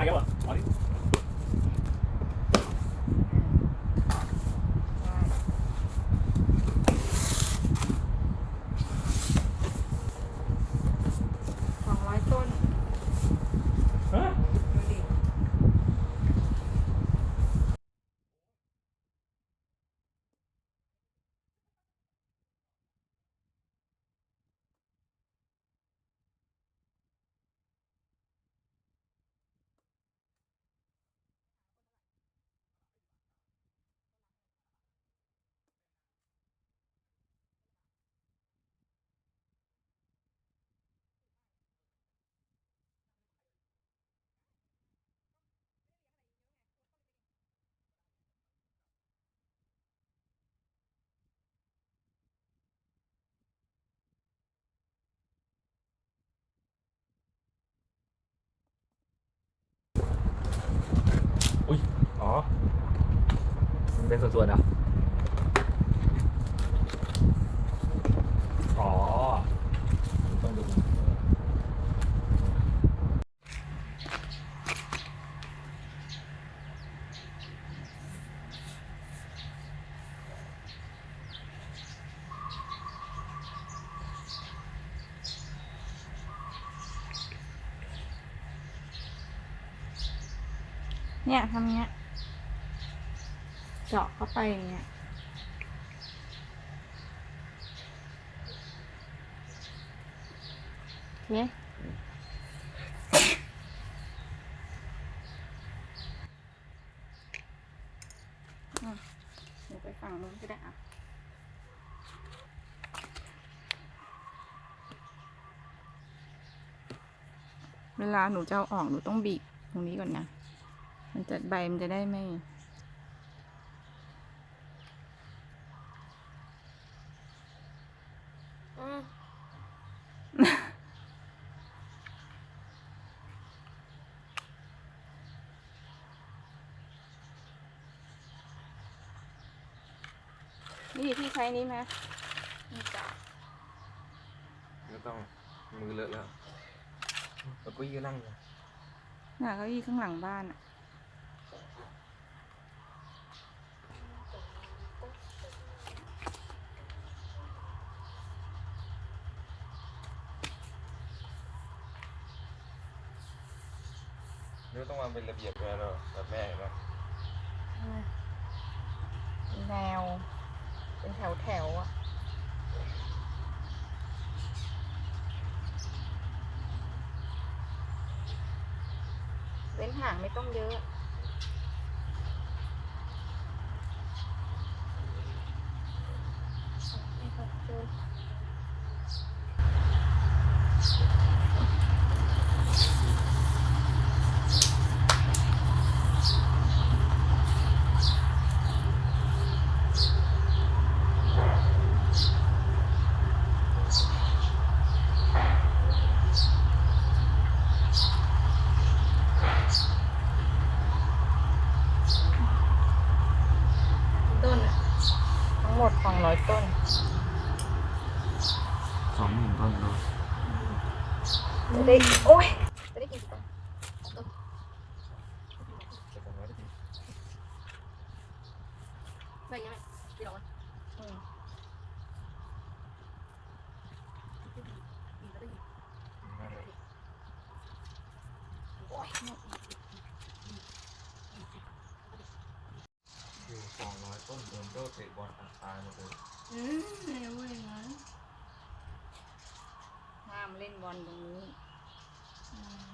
มาแล้วเหรออ๋อนี่ สองร้อยต้น ฮะ ดูดิ อุ้ยอ๋อ เป็นส่วนๆเหรออ๋อต้องดูเนี่ยทำเงี้ย เจาะเข้าไปอย่างเงี้ยเคอะเดี๋ยวไปฝั่งนู้นก็ได้อะเวลาหนูจะเอาออกหนูต้องบีบตรงนี้ก่อนนะ มันจะใบมันจะได้ไม่ นี่พี่ใช้นี้ไหมนี่จ้ะไม่ต้องมือเลอะแล้วแล้วก็ยืนนั่งเลยน่ะเก้าอี้ข้างหลังบ้านอะเดี๋ยวต้องวางเป็นระเบียบเลยเนาะแบบแม่เห็นไหมแนว เป็นแถวแถวๆอะเว้นห่างไม่ต้องเยอะ ต้นอะทั้งหมดสองร้อยต้น สองหมื่นต้นเนาะ จะ ได้โอ้ยจะได้กินกี่ต้นจะทำไว้ได้ดีได้ยังไงพี่ร้อนอืมมากเลยอยู่สองร้อยต้นโดนโดเตะบอลตายหมดเลยอืมเร็วอย่างนั้นห้ามเล่นบอลตรงนี้อืม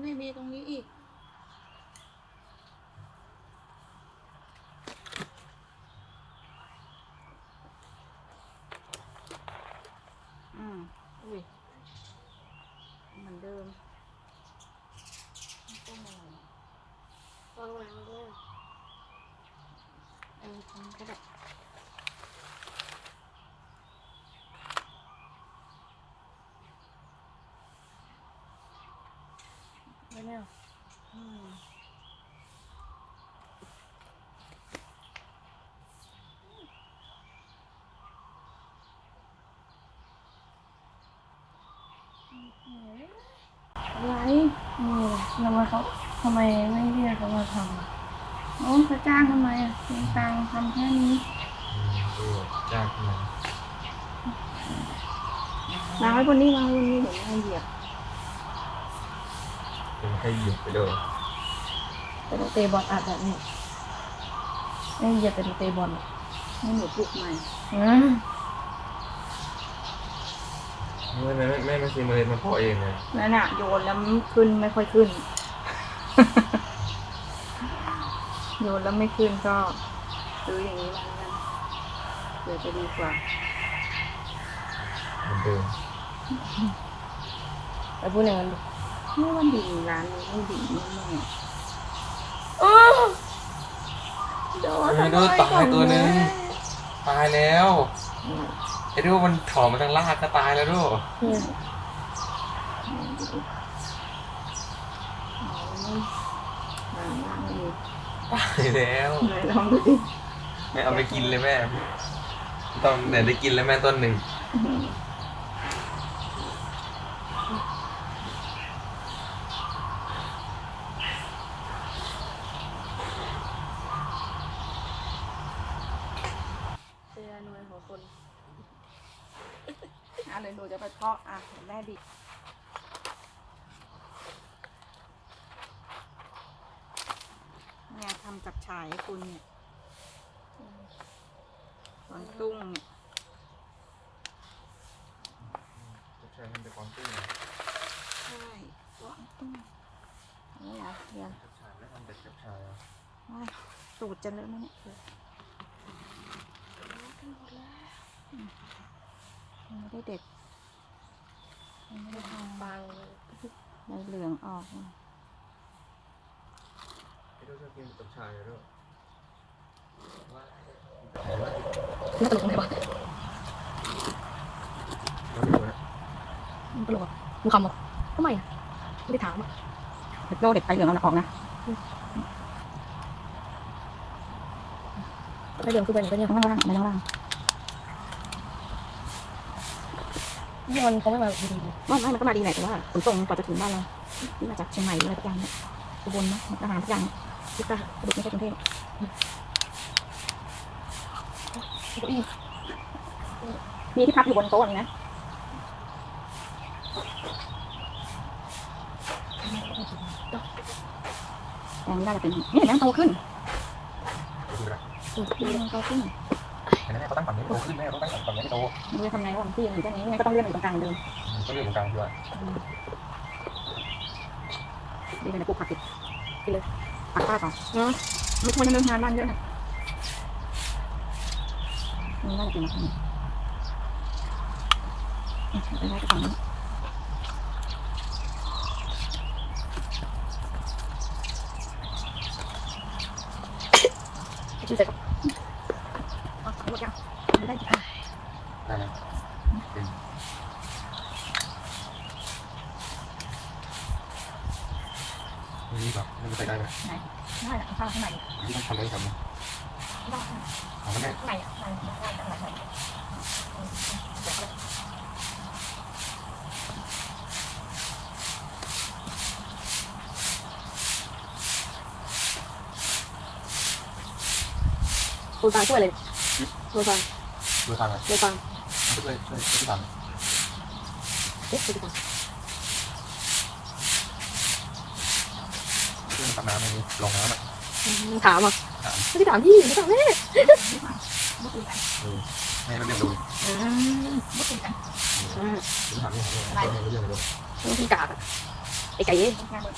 ไม่มีตรงนี้อีก อืมอุ้ยเหมือนเดิมต้นอะไรอะวางไว้มาด้วยเออตรงนี้ก็แบบ เนี่ย อืม อะไร อืมทำไมเขาทำไมไม่เรียกเขามาทำอะโอ้เขาจ้างทำไมอะเป็นตังค์ทำแค่นี้ดูจ้างขึ้นมาวางไว้บนนี้วางไว้บนนี้เดี๋ยวไม่ให้เหยียบเป็นให้เหยียบไปเลยแต่เราเตะบอลอัดแบบนี้ไม่เหยียบแต่เราเตะบอลอะให้หนูปลุกใหม่ อืมเมื่อนั้นแม่ไม่ซื้อเมล็ดมาเพาะเองเลยนั่นน่ะโยนแล้วมันขึ้นไม่ค่อยขึ้น โยนแล้วไม่ขึ้นก็ซื้ออย่างนี้มาแล้วกันเดี๋ยวจะดีกว่าเหมือนเดิมแต่พูดอย่างนั้นดิไม่ว่าดิ่งร้านนี้ไม่ดิ่งนี่แม่โดไอ้ดูตายตัวหนึ่งตายแล้ว ไอ้ดูมันถอดมาทางลากก็ตายแล้วดูร้านร้านนี้ตายแล้ว ไหนลองดูดิแม่เอาไปกินเลยแม่ต้องเดี๋ยวได้กินแล้วแม่ต้นหนึ่ง เตือนหน่วยหัวคน อะ เลยหนูจะไปเพาะอะเดี๋ยวแม่ดิเนี่ยทำจับฉายให้คุณเนี่ยตอนตุ้งเนี่ยใช่มันเป็นความตื้นใช่ตอนตุ้งนี่อะเรียนจับฉายแล้วทำเป็นจับฉายอะว้ายสูตรจะเลอะไหมเนี่ยอืมยังไม่ได้เด็ดยังไม่ได้ทำ บางเลยใบเหลืองออกมาไอ้ดูชอบกินจับฉายอะด้วยว่าน่าตลกไหมวะแล้วดูนะมันตลกอะมึงคำอะทำไมอะไม่ได้ถามอะเด็ดโลเด็ดใบเหลืองเอาออกนะไปเรื่องคือไปไหนไปเนี่ยข้างล่างไม่ข้างล่าง ยี่มันเขาไม่มาดีดีไม่ไม่มันก็มาดีแหละแต่ว่าขนส่งกว่าจะถึงบ้านเราที่มาจากเชียงใหม่หรืออะไรทุกอย่างเนี่ยอุบลนะมุกดาหารทุกอย่างเนี่ยที่ก็สรุปไม่ใช่กรุงเทพเก้าอี้มีที่พักอยู่บนโต๊ะนี่นะแปลงได้จะเป็นนี่เห็นไหมมันโตขึ้นดูนะดีมันโตขึ้น เห็นไหมเขาตั้งฝั่งนี้โตขึ้นแม่เขาตั้งฝั่งนี้ไม่โตไม่รู้จะทำไงว่ามันที่ยังอยู่แค่นี้ยังไงก็ต้องเลื่อนไปอยู่ตรงกลางเหมือนเดิมมันก็เรื่องของกลางด้วยดีเลยนะปลูกผักติดกินเลยผักป้าต่อเนาะไม่ควรจะเดินทางบ้านเยอะนะนี่น่าจะเป็นอะไรไปได้ก็ฝั่งนี้ชื่อแต่ก็ อ๋อหมดยังไม่ได้ ได้แล้วนี่แบบมันใส่ได้ไหม ได้ละ ข้าวข้างในที่ต้องทำได้ทำนะเอาแม่ข้างในอะข้างในข้างในข้างในโดนฟังช่วยเลยโดนฟังดูทางอะโดนฟังช่วยช่วยช่วยทางเอ๊ะโดนฟังช่วยตักน้ำนี้ลงน้ำอะ ถามอะไม่ได้ถามพี่ไม่ถามแม่แม่ไม่เรียนรู้อืมไม่คุยกันอืมถามนี่ถามนี่ไม่เรียนรู้ต้องพี่กากอะไอ้ไก่เอ๊ะงานบน